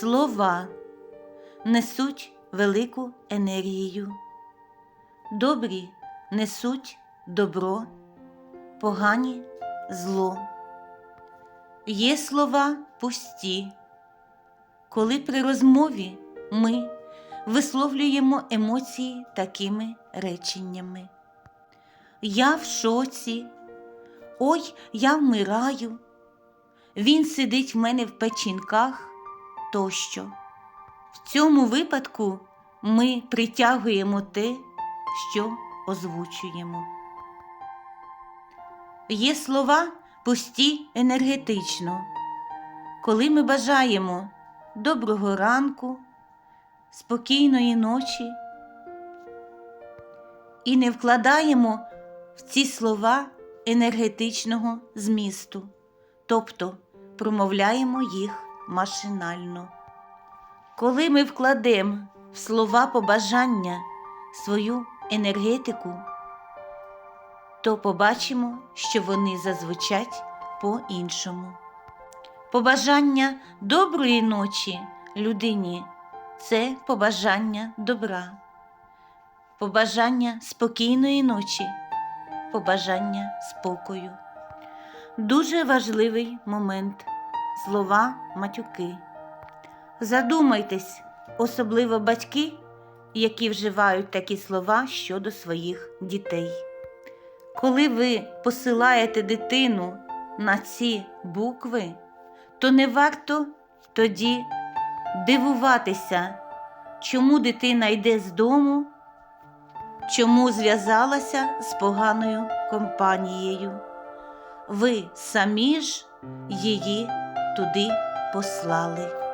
Слова несуть велику енергію. Добрі несуть добро, погані зло. Є слова пусті. Коли при розмові ми висловлюємо емоції такими реченнями. Я в шоці, ой, я вмираю, він сидить в мене в печінках тощо. В цьому випадку ми притягуємо те, що озвучуємо. Є слова пусті енергетично. Коли ми бажаємо доброго ранку, спокійної ночі і не вкладаємо в ці слова енергетичного змісту, тобто промовляємо їх машинально. Коли ми вкладемо в слова побажання свою енергетику, то побачимо, що вони зазвучать по-іншому. Побажання доброї ночі людині це побажання добра, побажання спокійної ночі, побажання спокою. Дуже важливий момент слова матюки. Задумайтесь, особливо батьки, які вживають такі слова щодо своїх дітей. Коли ви посилаєте дитину на ці букви, то не варто тоді дивуватися, чому дитина йде з дому, чому зв'язалася з поганою компанією. Ви самі ж її туди послали.